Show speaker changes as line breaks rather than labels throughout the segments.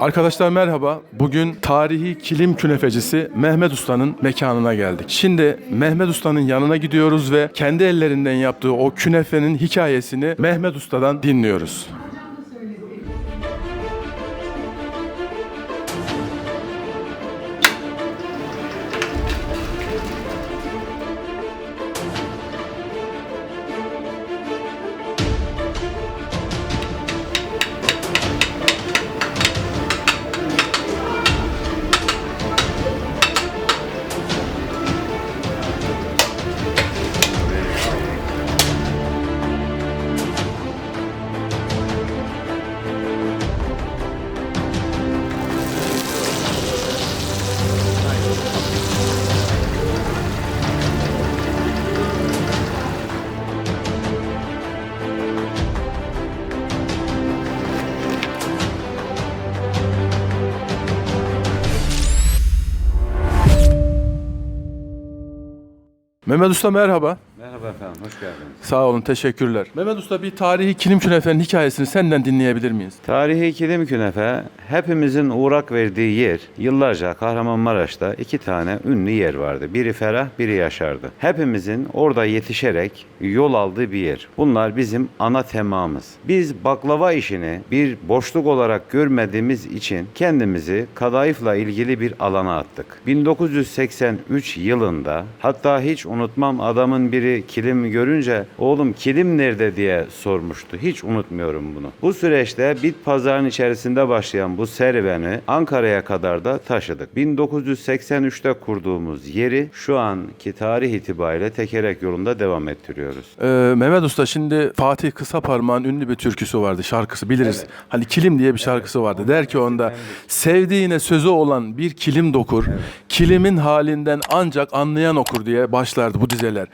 Arkadaşlar merhaba. Bugün tarihi kilim künefecisi Mehmet Usta'nın mekanına geldik. Şimdi Mehmet Usta'nın yanına gidiyoruz ve kendi ellerinden yaptığı o künefenin hikayesini Mehmet Usta'dan dinliyoruz. Mehmet Usta merhaba.
Merhaba efendim, hoş geldiniz.
Sağ olun, teşekkürler. Mehmet Usta bir tarihi kilim künefenin hikayesini senden dinleyebilir miyiz?
Tarihi Kilim Künefe, hepimizin uğrak verdiği yer. Yıllarca Kahramanmaraş'ta iki tane ünlü yer vardı. Biri Ferah, biri Yaşar'dı. Hepimizin orada yetişerek yol aldığı bir yer. Bunlar bizim ana temamız. Biz baklava işini bir boşluk olarak görmediğimiz için kendimizi kadayıfla ilgili bir alana attık. 1983 yılında hatta hiç unutmam adamın biri kilim görünce oğlum kilim nerede diye sormuştu. Hiç unutmuyorum bunu. Bu süreçte bit pazarın içerisinde başlayan bu serüveni Ankara'ya kadar da taşıdık. 1983'te kurduğumuz yeri şu anki tarih itibariyle tekerek yolunda devam ettiriyoruz.
Ee, Mehmet Usta şimdi Fatih Kısaparmak'ın ünlü bir türküsü vardı, şarkısı biliriz. Hani kilim diye bir şarkısı vardı. Der ki onda sevdiğine sözü olan bir kilim dokur, kilimin halinden ancak anlayan okur diye başlardı bu dizeler.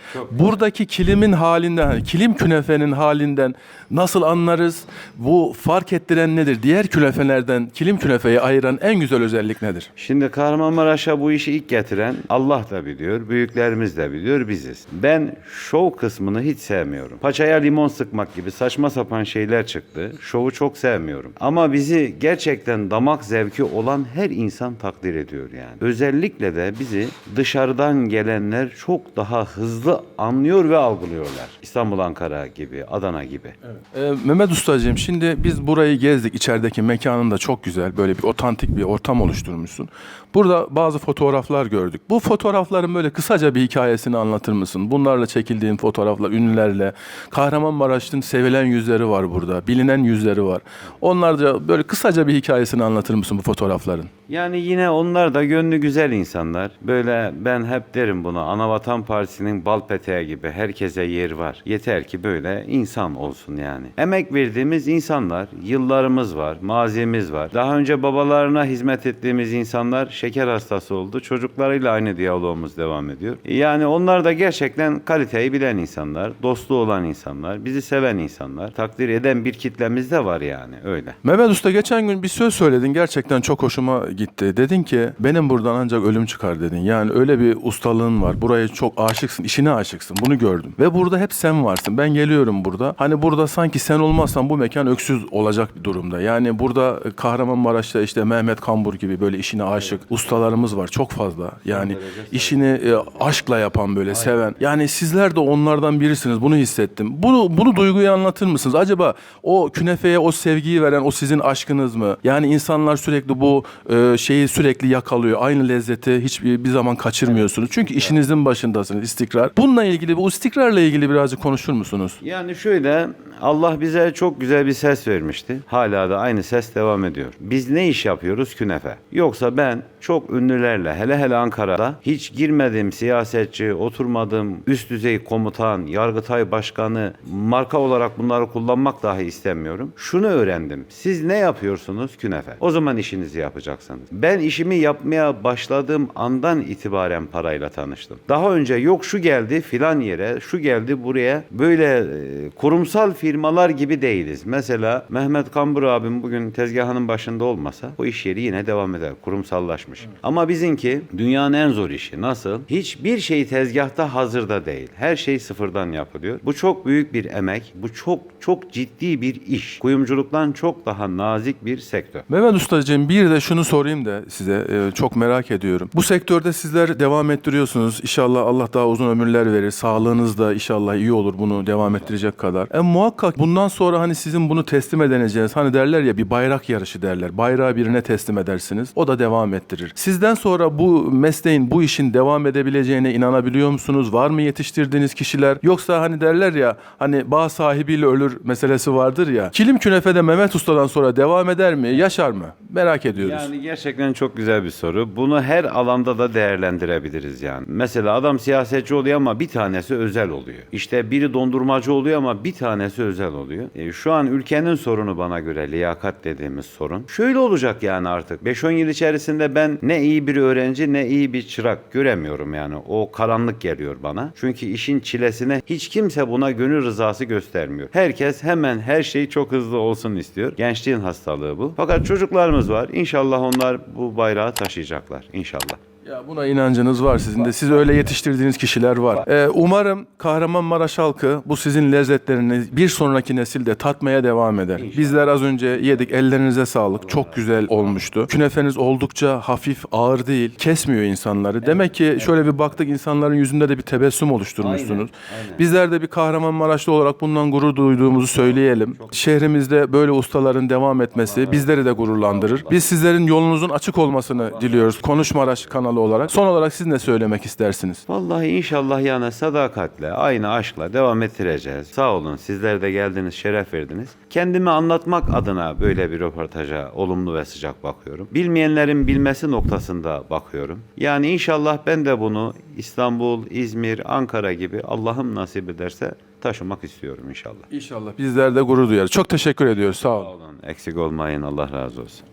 Buradaki kilimin halinden, hani kilim künefenin halinden nasıl anlarız? Bu fark ettiren nedir? Diğer künefelerden kilim künefeyi ayıran en güzel özellik nedir?
Şimdi Kahramanmaraş'a bu işi ilk getiren Allah da biliyor, büyüklerimiz de biliyor, biziz. Ben şov kısmını hiç sevmiyorum. Paçaya limon sıkmak gibi saçma sapan şeyler çıktı. Şovu çok sevmiyorum. Ama bizi gerçekten damak zevki olan her insan takdir ediyor yani. Özellikle de bizi dışarıdan gelenler çok daha hızlı anlıyor ve algılıyorlar. İstanbul, Ankara gibi, Adana gibi.
Ee, Mehmet Ustacığım şimdi biz burayı gezdik. İçerideki mekanın da çok güzel. Böyle bir otantik bir ortam oluşturmuşsun. Burada bazı fotoğraflar gördük. Bu fotoğrafların böyle kısaca bir hikayesini anlatır mısın? Bunlarla çekildiğin fotoğraflar ünlülerle. Kahramanmaraş'ın sevilen yüzleri var burada. Bilinen yüzleri var. Onlarca böyle kısaca bir hikayesini anlatır mısın bu fotoğrafların?
Yani yine onlar da gönlü güzel insanlar. Böyle ben hep derim buna Anavatan Partisi'nin bal peteği gibi herkese yer var. Yeter ki böyle insan olsun yani. Emek verdiğimiz insanlar, yıllarımız var, mazimiz var. Daha önce babalarına hizmet ettiğimiz insanlar şeker hastası oldu. Çocuklarıyla aynı diyalogumuz devam ediyor. Yani onlar da gerçekten kaliteyi bilen insanlar, dostluğu olan insanlar, bizi seven insanlar, takdir eden bir kitlemiz de var yani öyle.
Mehmet Usta geçen gün bir söz söyledin. Gerçekten çok hoşuma gitti. Dedin ki benim buradan ancak ölüm çıkar dedin. Yani öyle bir ustalığın var. Buraya çok aşıksın. işine aşıksın. Bunu gördüm. Ve burada hep sen varsın. Ben geliyorum burada. Hani burada sanki sen olmazsan bu mekan öksüz olacak bir durumda. Yani burada e, Kahramanmaraş'ta işte Mehmet Kambur gibi böyle işine aşık ustalarımız var. Çok fazla. Yani işini e, aşkla yapan böyle seven. Yani sizler de onlardan birisiniz. Bunu hissettim. Bunu bunu duyguyu anlatır mısınız? Acaba o künefeye o sevgiyi veren o sizin aşkınız mı? Yani insanlar sürekli bu e, şeyi sürekli yakalıyor. Aynı lezzeti hiçbir bir zaman kaçırmıyorsunuz. Çünkü işinizin başındasınız. istikrar. Bununla ilgili bu istikrarla ilgili birazcık konuşur musunuz?
Yani şöyle Allah bize çok güzel bir ses vermişti. Hala da aynı ses devam ediyor. Biz ne iş yapıyoruz? Künefe. Yoksa ben çok ünlülerle hele hele Ankara'da hiç girmedim siyasetçi, oturmadım üst düzey komutan, yargıtay başkanı marka olarak bunları kullanmak dahi istemiyorum. Şunu öğrendim. Siz ne yapıyorsunuz? Künefe. O zaman işinizi yapacaksınız. Ben işimi yapmaya başladığım andan itibaren parayla tanıştım. Daha önce yok şu geldi filan yere, şu geldi buraya böyle e, kurumsal firma firmalar gibi değiliz. Mesela Mehmet Kambur abim bugün tezgahının başında olmasa bu iş yeri yine devam eder. Kurumsallaşmış. Ama bizimki dünyanın en zor işi. Nasıl? Hiçbir şey tezgahta hazırda değil. Her şey sıfırdan yapılıyor. Bu çok büyük bir emek. Bu çok çok ciddi bir iş. Kuyumculuktan çok daha nazik bir sektör.
Mehmet Ustacığım bir de şunu sorayım da size e, çok merak ediyorum. Bu sektörde sizler devam ettiriyorsunuz. İnşallah Allah daha uzun ömürler verir. Sağlığınız da inşallah iyi olur bunu devam ettirecek kadar. E, muhakkak bundan sonra hani sizin bunu teslim edeceğiniz hani derler ya bir bayrak yarışı derler. Bayrağı birine teslim edersiniz. O da devam ettirir. Sizden sonra bu mesleğin bu işin devam edebileceğine inanabiliyor musunuz? Var mı yetiştirdiğiniz kişiler? Yoksa hani derler ya hani bağ sahibiyle ölür meselesi vardır ya. Kilim künefede Mehmet Usta'dan sonra devam eder mi? Yaşar mı? Merak ediyoruz.
Yani gerçekten çok güzel bir soru. Bunu her alanda da değerlendirebiliriz yani. Mesela adam siyasetçi oluyor ama bir tanesi özel oluyor. İşte biri dondurmacı oluyor ama bir tanesi özel oluyor. E, şu an ülkenin sorunu bana göre liyakat dediğimiz sorun. Şöyle olacak yani artık. 5-10 yıl içerisinde ben ne iyi bir öğrenci ne iyi bir çırak göremiyorum yani. O karanlık geliyor bana. Çünkü işin çilesine hiç kimse buna gönül rızası göstermiyor. Herkes hemen her şey çok hızlı olsun istiyor. Gençliğin hastalığı bu. Fakat çocuklarımız var. İnşallah onlar bu bayrağı taşıyacaklar. İnşallah.
Ya buna inancınız var sizin de. Siz öyle yetiştirdiğiniz kişiler var. Ee, umarım Kahramanmaraş halkı bu sizin lezzetlerini bir sonraki nesilde tatmaya devam eder. Bizler az önce yedik. Ellerinize sağlık. Çok güzel olmuştu. Künefeniz oldukça hafif, ağır değil. Kesmiyor insanları. Demek ki şöyle bir baktık insanların yüzünde de bir tebessüm oluşturmuşsunuz. Bizler de bir Kahramanmaraşlı olarak bundan gurur duyduğumuzu söyleyelim. Şehrimizde böyle ustaların devam etmesi bizleri de gururlandırır. Biz sizlerin yolunuzun açık olmasını diliyoruz. Konuş Maraş kanalı olarak. Son olarak siz ne söylemek istersiniz?
Vallahi inşallah yani sadakatle, aynı aşkla devam ettireceğiz. Sağ olun sizler de geldiniz, şeref verdiniz. Kendimi anlatmak adına böyle bir röportaja olumlu ve sıcak bakıyorum. Bilmeyenlerin bilmesi noktasında bakıyorum. Yani inşallah ben de bunu İstanbul, İzmir, Ankara gibi Allah'ım nasip ederse taşımak istiyorum inşallah.
İnşallah bizler de gurur duyarız. Çok teşekkür ediyoruz. Sağ
Sağ
olun.
olun, eksik olmayın. Allah razı olsun.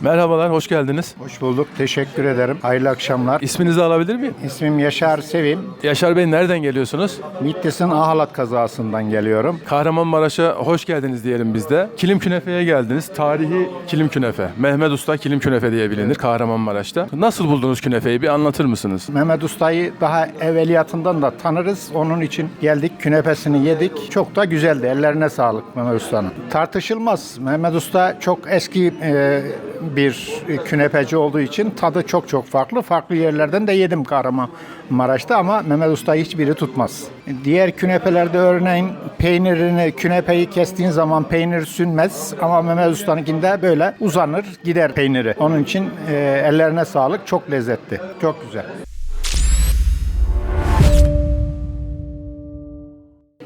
Merhabalar, hoş geldiniz.
Hoş bulduk. Teşekkür ederim. Hayırlı akşamlar.
İsminizi alabilir miyim?
İsmim Yaşar Sevim.
Yaşar Bey nereden geliyorsunuz?
Bitlis'in Ahalat kazasından geliyorum.
Kahramanmaraş'a hoş geldiniz diyelim biz de. Kilim Künefe'ye geldiniz. Tarihi Kilim Künefe. Mehmet Usta Kilim Künefe diye bilinir Kahramanmaraş'ta. Nasıl buldunuz künefeyi? Bir anlatır mısınız?
Mehmet Usta'yı daha evveliyatından da tanırız. Onun için geldik, künefesini yedik. Çok da güzeldi. Ellerine sağlık Mehmet Usta'nın. Tartışılmaz. Mehmet Usta çok eski e, bir künefeci olduğu için tadı çok çok farklı. Farklı yerlerden de yedim Kahramanmaraş'ta ama Mehmet Usta hiçbiri tutmaz. Diğer künepelerde örneğin peynirini, künepeyi kestiğin zaman peynir sünmez ama Mehmet Usta'nınkinde böyle uzanır gider peyniri. Onun için e, ellerine sağlık. Çok lezzetli. Çok güzel.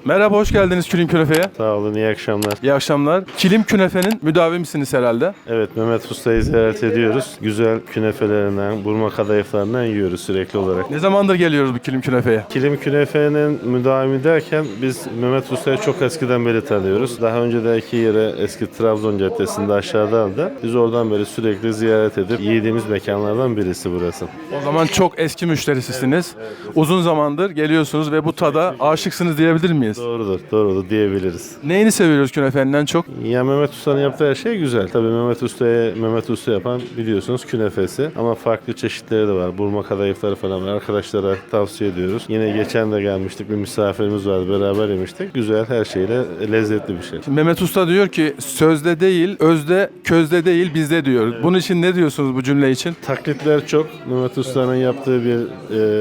Merhaba, hoş geldiniz Kilim Künefe'ye.
Sağ olun, iyi akşamlar.
İyi akşamlar. Kilim Künefe'nin müdavimisiniz herhalde.
Evet, Mehmet Usta'yı ziyaret ediyoruz. Güzel künefelerinden, burma kadayıflarından yiyoruz sürekli olarak.
Ne zamandır geliyoruz bu Kilim Künefe'ye?
Kilim Künefe'nin müdavimi derken biz Mehmet Usta'yı çok eskiden beri tanıyoruz. Daha önce de iki yere eski Trabzon Caddesi'nde aşağıdaydı. Biz oradan beri sürekli ziyaret edip yediğimiz mekanlardan birisi burası.
O zaman çok eski müşterisisiniz. Uzun zamandır geliyorsunuz ve bu tada aşıksınız diyebilir miyiz?
Doğrudur, doğrudur diyebiliriz.
Neyini seviyoruz künefenin en çok?
Ya Mehmet Usta'nın yaptığı her şey güzel. Tabii Mehmet Usta'ya Mehmet Usta yapan biliyorsunuz künefesi. Ama farklı çeşitleri de var. Burma kadayıfları falan var. Arkadaşlara tavsiye ediyoruz. Yine geçen de gelmiştik. Bir misafirimiz vardı. Beraber yemiştik. Güzel her şeyle lezzetli bir şey.
Mehmet Usta diyor ki sözde değil, özde, közde değil, bizde diyor. Bunun için ne diyorsunuz bu cümle için?
Taklitler çok. Mehmet Usta'nın yaptığı bir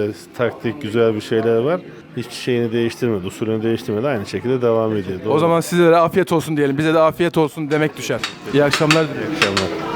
e, taktik, güzel bir şeyler var. Hiç şeyini değiştirmedi, usulünü değiştirmedi. Aynı şekilde devam ediyor.
O zaman sizlere afiyet olsun diyelim. Bize de afiyet olsun demek düşer. İyi akşamlar diliyorum.
Doğru.